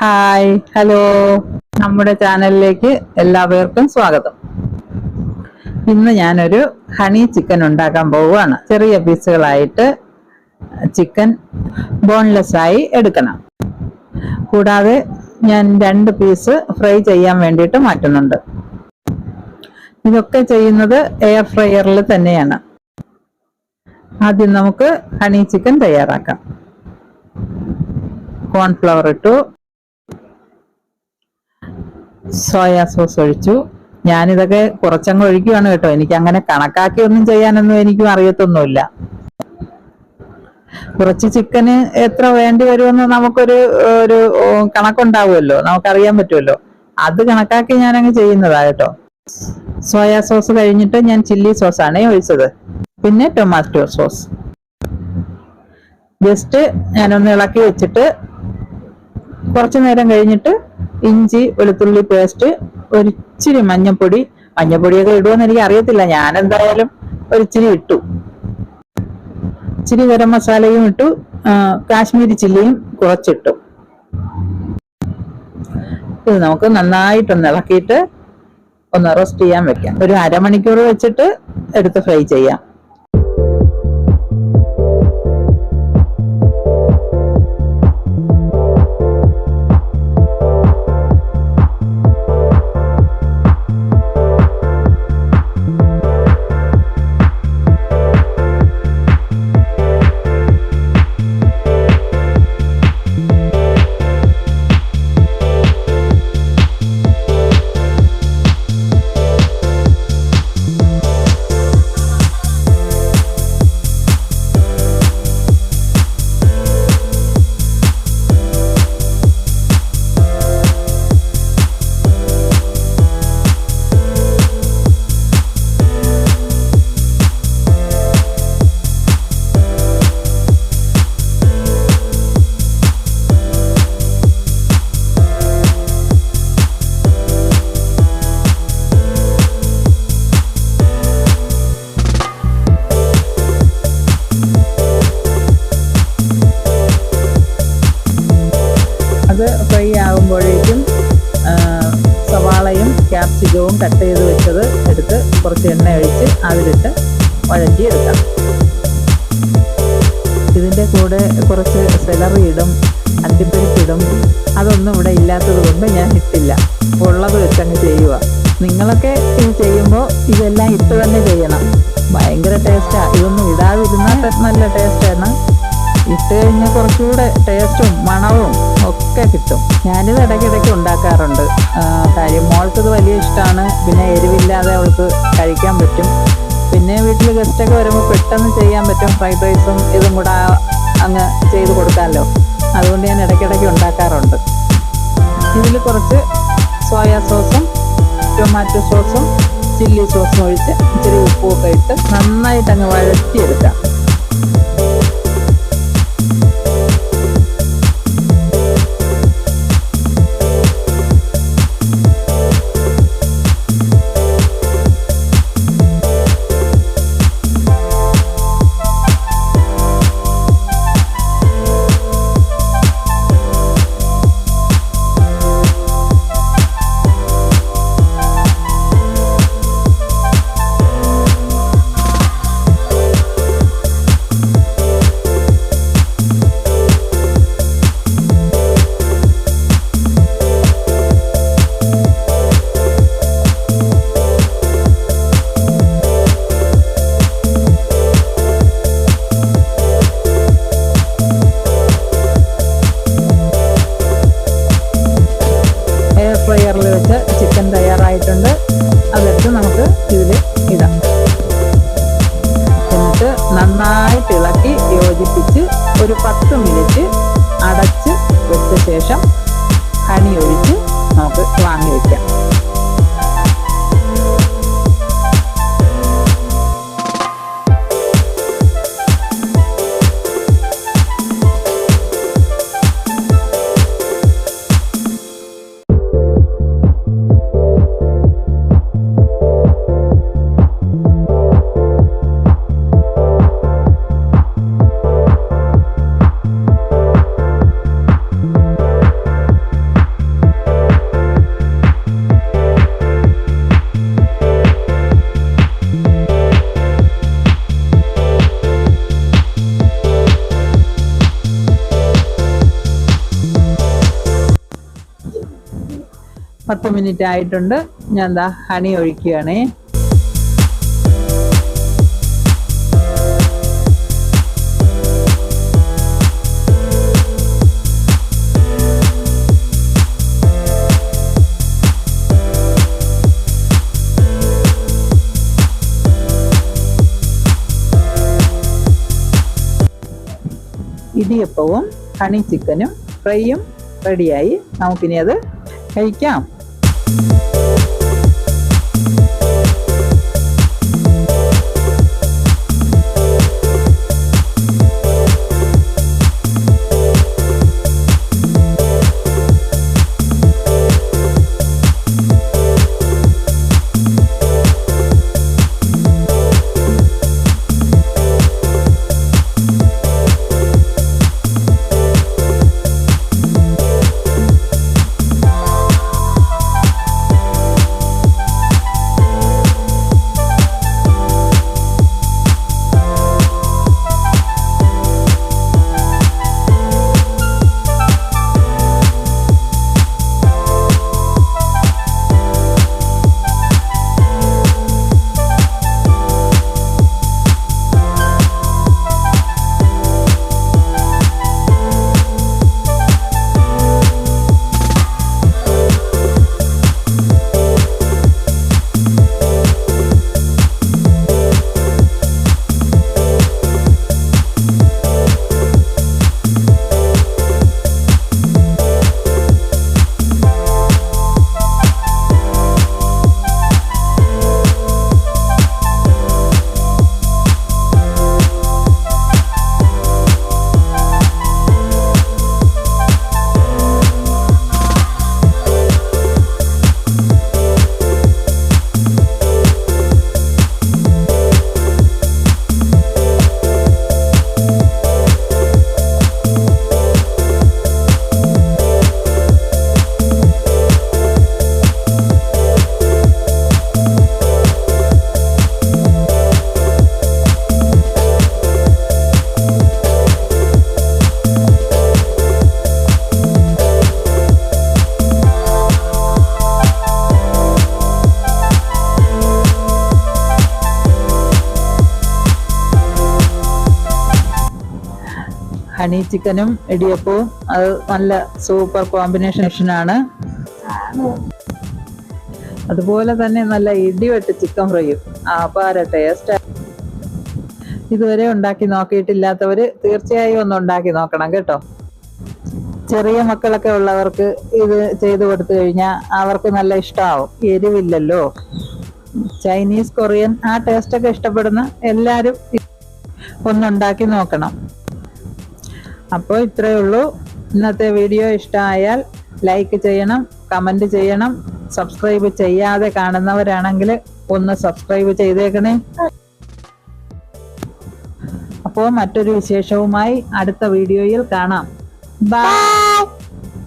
Hi hello. നമ്മുടെ ചാനലിലേക്ക് എല്ലാവർക്കും സ്വാഗതം. ഇന്ന് ഞാനൊരു ഹണി ചിക്കൻ ഉണ്ടാക്കാൻ പോവുകയാണ്. ചെറിയ പീസുകളായിട്ട് ചിക്കൻ ബോൺലെസ് ആയി എടുക്കണം. കൂടാതെ ഞാൻ രണ്ട് പീസ് ഫ്രൈ ചെയ്യാൻ വേണ്ടിയിട്ട് മാറ്റുന്നുണ്ട്. ഇതൊക്കെ ചെയ്യുന്നത് എയർ ഫ്രയറിൽ തന്നെയാണ്. ആദ്യം നമുക്ക് ഹണി ചിക്കൻ തയ്യാറാക്കാം. കോൺഫ്ലവർ ഇട്ടു. സോയാ സോസ് ഒഴിച്ചു. ഞാനിതൊക്കെ കുറച്ചങ്ങ് ഒഴിക്കുകയാണ് കേട്ടോ. എനിക്ക് അങ്ങനെ കണക്കാക്കി ഒന്നും ചെയ്യാനൊന്നും എനിക്കും അറിയത്തൊന്നുമില്ല. കുറച്ച് ചിക്കന് എത്ര വേണ്ടി വരുമെന്ന് നമുക്കൊരു ഒരു കണക്കുണ്ടാവുമല്ലോ. നമുക്കറിയാൻ പറ്റുമല്ലോ. അത് കണക്കാക്കി ഞാനങ്ങ് ചെയ്യുന്നതാ കേട്ടോ. സോയാ സോസ് കഴിഞ്ഞിട്ട് ഞാൻ ചില്ലി സോസാണ് ഒഴിച്ചത്. പിന്നെ ടൊമാറ്റോ സോസ്. ജസ്റ്റ് ഞാനൊന്ന് ഇളക്കി വെച്ചിട്ട് കുറച്ചു നേരം കഴിഞ്ഞിട്ട് ഇഞ്ചി വെളുത്തുള്ളി പേസ്റ്റ് ഒരിച്ചിരി മഞ്ഞപ്പൊടി. മഞ്ഞപ്പൊടിയൊക്കെ ഇടുമെന്ന് എനിക്ക് അറിയത്തില്ല. ഞാൻ എന്തായാലും ഒരിച്ചിരി ഇട്ടു. ഇച്ചിരി ഗരം മസാലയും ഇട്ടു. കാശ്മീരി ചില്ലിയും കുറച്ചിട്ടു. ഇത് നമുക്ക് നന്നായിട്ടൊന്ന് ഇളക്കിയിട്ട് ഒന്ന് റോസ്റ്റ് ചെയ്യാൻ വെക്കാം. ഒരു അരമണിക്കൂർ വെച്ചിട്ട് എടുത്ത് ഫ്രൈ ചെയ്യാം. അത് ഫ്രൈ ആകുമ്പോഴേക്കും സവാളയും ക്യാപ്സിക്കവും കട്ട് ചെയ്ത് വെച്ചത് എടുത്ത് കുറച്ച് എണ്ണ ഒഴിച്ച് അതിലിട്ട് വഴറ്റി എടുക്കാം ഇതിന്റെ കൂടെ കുറച്ച് സെലറി ഇടും അണ്ടിപ്പരിപ്പിടും. അതൊന്നും ഇവിടെ ഇല്ലാത്തത് കൊണ്ട് ഞാൻ ഇട്ടില്ല. ഉള്ളത് വെച്ചങ്ങ് ചെയ്യുക നിങ്ങളൊക്കെ ഇത് ചെയ്യുമ്പോൾ ഇതെല്ലാം ഇട്ട് തന്നെ ചെയ്യണം. ഭയങ്കര ടേസ്റ്റാണ് ഇതൊന്നും ഇടാതിരുന്നാൽ നല്ല ടേസ്റ്റാണ് ഇട്ട് കഴിഞ്ഞാൽ കുറച്ചുകൂടെ ടേസ്റ്റും മണവും ഒക്കെ കിട്ടും. ഞാനിത് ഇടയ്ക്കിടയ്ക്ക് ഉണ്ടാക്കാറുണ്ട്. കാര്യം കാര്യം ഇത് വലിയ ഇഷ്ടമാണ് പിന്നെ എരിവില്ലാതെ അവൾക്ക് കഴിക്കാൻ പറ്റും. പിന്നെ വീട്ടിൽ ഗസ്റ്റൊക്കെ വരുമ്പോൾ പെട്ടെന്ന് ചെയ്യാൻ പറ്റും. ഫ്രൈഡ് റൈസും ഇതും കൂടെ അങ്ങ് ചെയ്ത് കൊടുക്കാമല്ലോ അതുകൊണ്ട് ഞാൻ ഇടയ്ക്കിടയ്ക്ക് ഉണ്ടാക്കാറുണ്ട്. ഇതിൽ കുറച്ച് സോയാ സോസും ടൊമാറ്റോ സോസും ചില്ലി സോസും ഒഴിച്ച് ഇച്ചിരി ഉപ്പും ഒക്കെ ഇട്ട് നന്നായിട്ട് അങ്ങ് വഴറ്റിയെടുക്കാം. പത്ത് മിനിറ്റ് ആയിട്ടുണ്ട്. ഞാൻ എന്താ ഹണി ഒഴിക്കുകയാണേ. ഇടിയപ്പവും ഹണി ചിക്കനും ഫ്രൈയും റെഡിയായി. നമുക്കിനി അത് കഴിക്കാം. ഹണി ചിക്കനും ഇടിയപ്പവും. അത് നല്ല സൂപ്പർ കോമ്പിനേഷനാണ് അതുപോലെ തന്നെ നല്ല ഇടിവെട്ട് ചിക്കൻ ഫ്രൈയും. അപാര ടേസ്റ്റ് ഇതുവരെ ഉണ്ടാക്കി നോക്കിയിട്ടില്ലാത്തവര് തീർച്ചയായും ഒന്ന് ഉണ്ടാക്കി നോക്കണം കേട്ടോ. ചെറിയ മക്കളൊക്കെ ഉള്ളവർക്ക് ഇത് ചെയ്തു കൊടുത്തു കഴിഞ്ഞാൽ അവർക്ക് നല്ല ഇഷ്ടമാവും എരിവില്ലല്ലോ. ചൈനീസ് കൊറിയൻ ആ ടേസ്റ്റ് ഒക്കെ ഇഷ്ടപ്പെടുന്ന എല്ലാവരും ഒന്നുണ്ടാക്കി നോക്കണം. അപ്പോൾ ഇത്രയേ ഉള്ളൂ. ഇന്നത്തെ വീഡിയോ ഇഷ്ടമായാൽ ലൈക്ക് ചെയ്യണം കമന്റ് ചെയ്യണം സബ്സ്ക്രൈബ് ചെയ്യാതെ കാണുന്നവരാണെങ്കിൽ ഒന്ന് സബ്സ്ക്രൈബ് ചെയ്തേക്കണേ. അപ്പോൾ മറ്റൊരു വിശേഷവുമായി അടുത്ത വീഡിയോയിൽ കാണാം. ബൈ